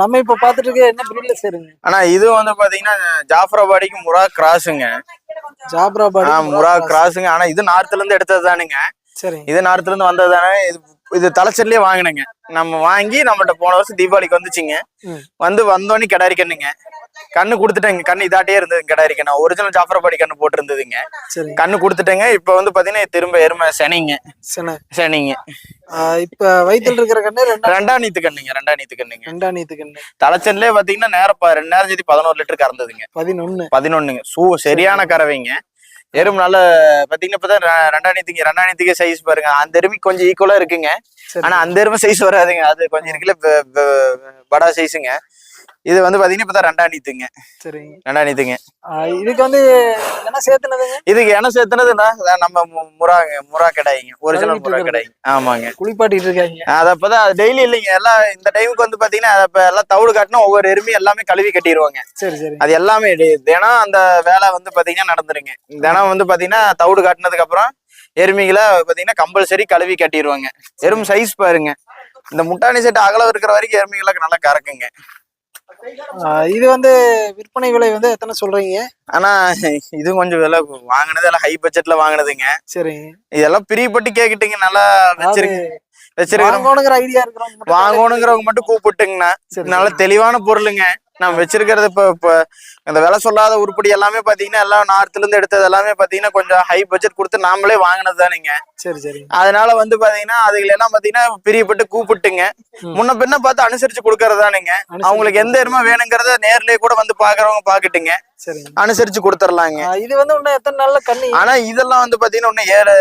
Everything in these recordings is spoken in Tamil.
நம்ம இப்ப பாத்துட்டு இருக்க என்ன பிரீட்ல சேருங்க? ஆனா இது வந்து பாத்தீங்கன்னா ஜாஃபராபாடிக்கு முரா கிராஸுங்க. ஜாப்ராபாடி ஆ, முரா கிராஸுங்க. ஆனா இது நார்த்ல இருந்து எடுத்தது தானுங்க சரிங்க. இது நார்த்ல இருந்து வந்தது தானே இது இது தலைச்சர்லயே வாங்கினுங்க. நம்ம வாங்கி நம்மகிட்ட போன வருஷம் தீபாவளிக்கு வந்துச்சுங்க. வந்து வந்தோடனே கிடாரி கண்ணுங்க. கண்ணு கொடுத்துட்டேங்க. கண்ணு இதாட்டே இருந்தது கிடாரி கண்ணு. ஒரிஜினல் ஜாஃபராபாடி கண்ணு போட்டிருந்ததுங்க. சரிங்க. கண்ணு கொடுத்துட்டேங்க. இப்ப வந்து பாத்தீங்கன்னா திரும்ப எருமை சனிங்க. சரி சனிங்க. இப்ப வயித்துல இருக்கிற கண்ணு ரெண்டா ரெண்டா நீத்து கண்ணுங்க ரெண்டா நீத்து கண்ணுங்க. ரெண்டா நீத்து கண்ணு. தலைச்சர்லயே பாத்தீங்கன்னா நேரம் ப- ரெண்டாயிரம் சேர்த்து பதினோரு லிட்டர் கறந்ததுங்க. பதினொன்னு. பதினொன்னுங்க. சூ சரியான கறவைங்க. எறும்பு நல்ல பாத்தீங்கன்னா இப்பதான் ரெ- ரெண்டாயிரத்துக்கு ரெண்டாயிரத்துக்கு சைஸ் பாருங்க. அந்த எருமை கொஞ்சம் ஈக்குவலா இருக்குங்க. ஆனா அந்த எருமை சைஸ் வராதுங்க. அது கொஞ்சம் இருக்குல்ல படா சைஸுங்க இது வந்து பாத்தீங்கன்னா இப்பதான் சரிங்க. ரெண்டாயிரத்துங்க ஆஹ் இதுக்கு வந்து என்ன சேர்த்துனதுங்க? இதுக்கு என்ன சேர்த்துனதுன்னா நம்ம முறா கடாய்ங்க. ஒரிஜினல் முறா கடாய்ங்க ஆமாங்க. குளிப்பாட்டிட்டு இருக்காங்க. அது அப்பதான் டெய்லி இல்லைங்க. எல்லாம் இந்த டைமுக்கு வந்து பாத்தீங்கன்னா அதை இப்ப எல்லாம் தவிடு காட்டினா ஒவ்வொரு எருமையும் எல்லாமே கழுவி கட்டிடுவாங்க சரி சரி. அது எல்லாமே தினம் அந்த வேலை வந்து பாத்தீங்கன்னா நடந்துருங்க. தினம் வந்து பாத்தீங்கன்னா தவிடு காட்டினதுக்கு அப்புறம் எருமைகளை பாத்தீங்கன்னா கம்பல்சரி கழுவி கட்டிடுவாங்க எறும்பு சைஸ் பாருங்க. இந்த முட்டாணி செட்டு அகலம் இருக்கிற வரைக்கும் எருமைகளுக்கு நல்லா கறக்குங்க. இது வந்து விற்பனை விலை வந்து எத்தனை சொல்றீங்க? ஆனா இது கொஞ்சம் விலை வாங்கினது எல்லாம் ஹை பட்ஜெட்ல வாங்கினதுங்க. சரிங்க. இதெல்லாம் பிரியப்பட்டு கேக்கிட்டுங்க நல்லா வச்சிருக்க வச்சிருக்கிறோம் வாங்கணுங்கிற ஐடியா இருக்கிறவங்க வாங்கணுங்கிறவங்க மட்டும் கூப்பிட்டுங்கண்ணா. நல்ல தெளிவான பொருளுங்க. நம்ம வச்சிருக்கிறது இப்ப இப்ப இந்த விலை சொல்லாத உருப்படி எல்லாமே பாத்தீங்கன்னா எல்லாம் நார்த்ல இருந்து எடுத்தது எல்லாமே பாத்தீங்கன்னா கொஞ்சம் ஹை பட்ஜெட் கொடுத்து நாமளே வாங்கினது தானுங்க சரி சரி. அதனால வந்து பாத்தீங்கன்னா அதுல எல்லாம் பாத்தீங்கன்னா பிரியப்பட்டு கூப்பிட்டுங்க. முன்ன பின்ன பார்த்து அனுசரிச்சு கொடுக்கறதானுங்க அனுசரிச்சு அவங்களுக்கு எந்த எருமை வேணுங்கிறத நேர்லயே கூட வந்து பாக்குறவங்க பாக்கட்டுங்க. அனுசரிச்சு கொடுத்துடலாங்க இது வந்து இன்னும் எத்தனை நாள்ல கண்ணி ஆனா இதெல்லாம் வந்து பாத்தீங்கன்னா இன்னும் ஏழு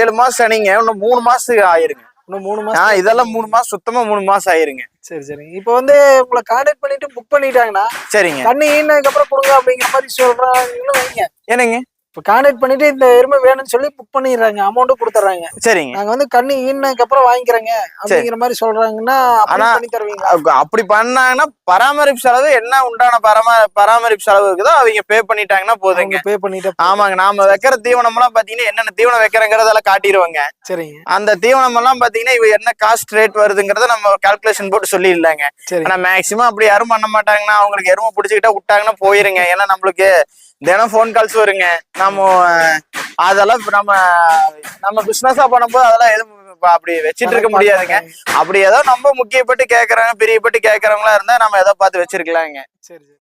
ஏழு மாசம் சனிங்க இன்னும் மூணு மாசத்துக்கு ஆயிருங்க. இன்னும் மூணு மாசம் இதெல்லாம் மூணு மாசம் சுத்தமா மூணு மாசம் ஆயிருங்க. சரி சரி இப்போ வந்து உங்களை கான்டாக்ட் பண்ணிட்டு புக் பண்ணிட்டாங்கன்னா சரிங்க. கண்ணி ஈனதுக்கு அப்புறம் கொடுங்க அப்படிங்கிற மாதிரி சொல்றாங்கன்னு வைங்க. என்னங்க? இப்போ கான்டாக்ட் பண்ணிட்டு இந்த எருமை வேணும்னு சொல்லி புக் பண்ணிடுறாங்க. அமௌண்ட்டும் கொடுத்துட்றாங்க. சரிங்க. நாங்க வந்து கண்ணி ஈனதுக்கு அப்புறம் வாங்கிக்கிறேங்க. அப்படிங்கிற மாதிரி சொல்றாங்கன்னா அப்படி ஆனா- பண்ணி தருவீங்க அப்ப- அப்படி பண்ணாங்கன்னா பராமரிப்பு செலவு என்ன உண்டான பராம பராமரிப்பு செலவு இருக்குதோ அவங்க பே பண்ணிட்டாங்கன்னா போதுங்க. பே பண்ணிட்டு ஆமாங்க நாம வைக்கிற தீவனம் எல்லாம் பாத்தீங்கன்னா என்னென்ன தீவனம் வைக்கிறங்கிறதெல்லாம் காட்டிடுவாங்க சரிங்க. அந்த தீவனம் எல்லாம் பாத்தீங்கன்னா இவ என்ன காஸ்ட் ரேட் வருதுங்கிறத நம்ம கால்குலேஷன் போட்டு சொல்லிடலாங்க. சரி. ஆனா மேக்சிமம் அப்படி யாரும் பண்ண மாட்டாங்கன்னா அவங்களுக்கு எருமை பிடிச்சிக்கிட்டா விட்டாங்கன்னா போயிருங்க. ஏன்னா நம்மளுக்கு தினம் ஃபோன் கால்ஸ் வருங்க. நம்ம அதெல்லாம் நம்ம நம்ம பிசினஸா பண்ணும்போது அதெல்லாம் எதுவும் அப்படி வச்சிட்டு இருக்க முடியாதுங்க. அப்படி ஏதோ நம்ம முக்கியப்பட்டு கேக்குறாங்க பிரியப்பட்டு கேக்குறவங்களா இருந்தா நம்ம ஏதோ பார்த்து வச்சிருக்கலாங்க. சரி.